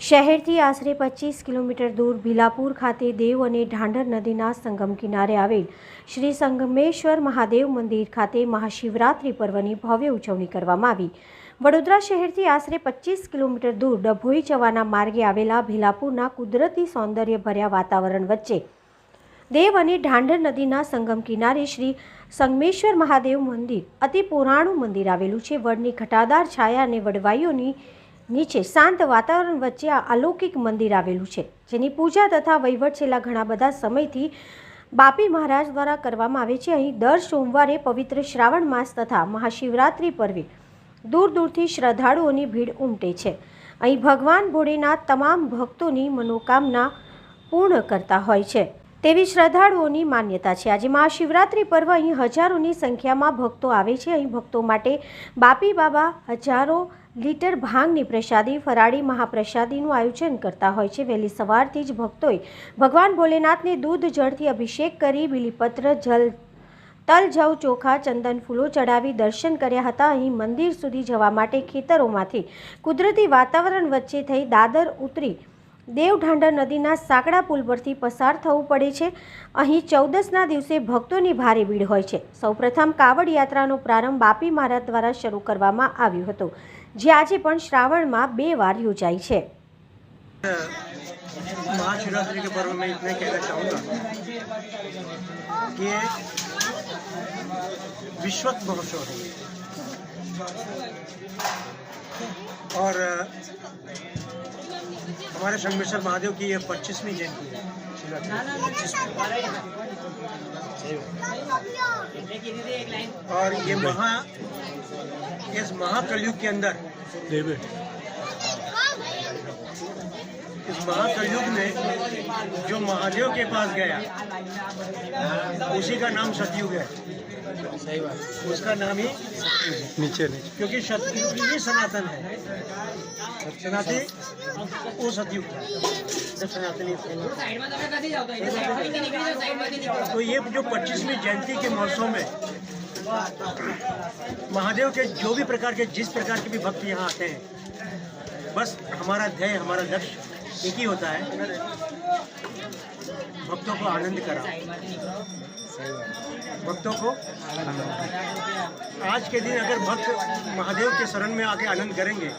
શહેરથી આશરે પચીસ કિલોમીટર દૂર ભીલાપુર ખાતે દેવ અને ઢાંઢર નદીના સંગમ કિનારે આવેલ શ્રી સંગમેશ્વર મહાદેવ મંદિર ખાતે મહાશિવરાત્રિ પર્વની ભવ્ય ઉજવણી કરવામાં આવી. વડોદરા શહેરથી આશરે પચીસ કિલોમીટર દૂર ડભોઈ જવાના માર્ગે આવેલા ભીલાપુરના કુદરતી સૌંદર્ય ભર્યા વાતાવરણ વચ્ચે દેવ અને ઢાંઢર નદીના સંગમ કિનારે શ્રી સંગમેશ્વર મહાદેવ મંદિર અતિ પુરાણું મંદિર આવેલું છે. વડની ઘટાદાર છાયા અને વડવાઈઓની નીચે શાંત વાતાવરણ વચ્ચે આ અલૌકિક મંદિર આવેલું છે, જેની પૂજા તથા વહીવટ છેલ્લા ઘણા બધા સમયથી બાપી મહારાજ દ્વારા કરવામાં આવે છે. અહીં દર સોમવારે પવિત્ર શ્રાવણ માસ તથા મહાશિવરાત્રિ પર્વે દૂર દૂરથી શ્રદ્ધાળુઓની ભીડ ઉમટે છે. અહીં ભગવાન ભોળેનાથ તમામ ભક્તોની મનોકામના પૂર્ણ કરતા હોય છે. તેવી શ્રદ્ધાળુઓની માન્યતા છે. આજે મહાશિવરાત્રિ પર્વ અહીં હજારોની સંખ્યામાં ભક્તો આવે છે. અહીં ભક્તો માટે બાપી બાબા હજારો લીટર ભાંગની પ્રસાદી ફરાળી મહાપ્રસાદીનું આયોજન કરતા હોય છે. વહેલી સવારથી જ ભક્તોએ ભગવાન ભોલેનાથને દૂધ, જળથી અભિષેક કરી બિલીપત્ર, જલ, તલ, જવ, ચોખા, ચંદન ફૂલો ચડાવી દર્શન કર્યા હતા. અહીં મંદિર સુધી જવા માટે ખેતરોમાંથી કુદરતી વાતાવરણ વચ્ચે થઈ દાદર ઉતરી દેવઢાંડર નદીના સાંકડા પુલ પરથી પસાર થવું પડે છે અહીં ચૌદસના દિવસે ભક્તોની ભારે ભીડ હોય છે સૌપ્રથમ કાવડ યાત્રાનો પ્રારંભ બાપી મહારાજ દ્વારા શરૂ કરવામાં આવ્યો હતો જે આજે પણ શ્રાવણમાં બે વાર યોજાય છે महाशिवरात्रि के पर्व में इतना कहना चाहूँगा कि ये विश्वत महोत्सव है और अ, हमारे संगमेश्वर महादेव की ये पच्चीसवीं जयंती है। और ये महा इस महाकलयुग के अंदर इस महाकलयुग में जो महादेव के पास गया उसी का नाम सतयुग है। सही बात उसका नाम ही नीचे नीचे। क्योंकि सतयुग ही सनातन है। सनातन वो सतयुग था जब सनातनी तो ये जो पच्चीसवीं जयंती के महोत्सव में महादेव के जो भी प्रकार के जिस प्रकार के भी भक्त यहाँ आते हैं बस हमारा ध्येय हमारा लक्ष्य एक ही होता है। भक्तों को आनंद करा। भक्तों को आज के दिन अगर भक्त महादेव के शरण में आके आनंद करेंगे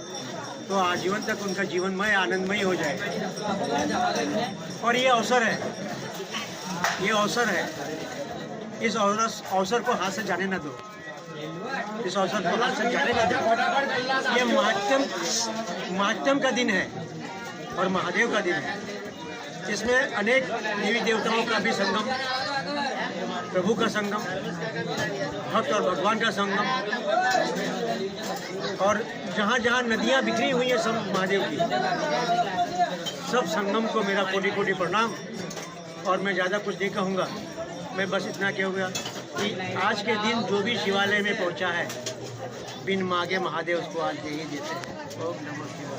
तो आजीवन तक उनका जीवनमय, आनंदमय हो जाए और ये अवसर है। ये अवसर है। इस अवसर को हाथ से जाने ना दो। इस अवसर को हाथ से जाने ना दो। ये महात्म महात्म का दिन है। और महादेव का दिन है इसमें अनेक देवी देवताओं का भी संगम प्रभु का संगम भक्त और भगवान का संगम और जहाँ जहाँ नदियाँ बिखरी हुई हैं सब महादेव की सब संगम को मेरा कोटि कोटि प्रणाम और मैं ज़्यादा कुछ नहीं कहूँगा मैं बस इतना कहूँगा कि आज के दिन जो भी शिवालय में पहुँचा है बिन मांगे महादेव उसको आज दे ही देते हैं ओम नमः शिवाय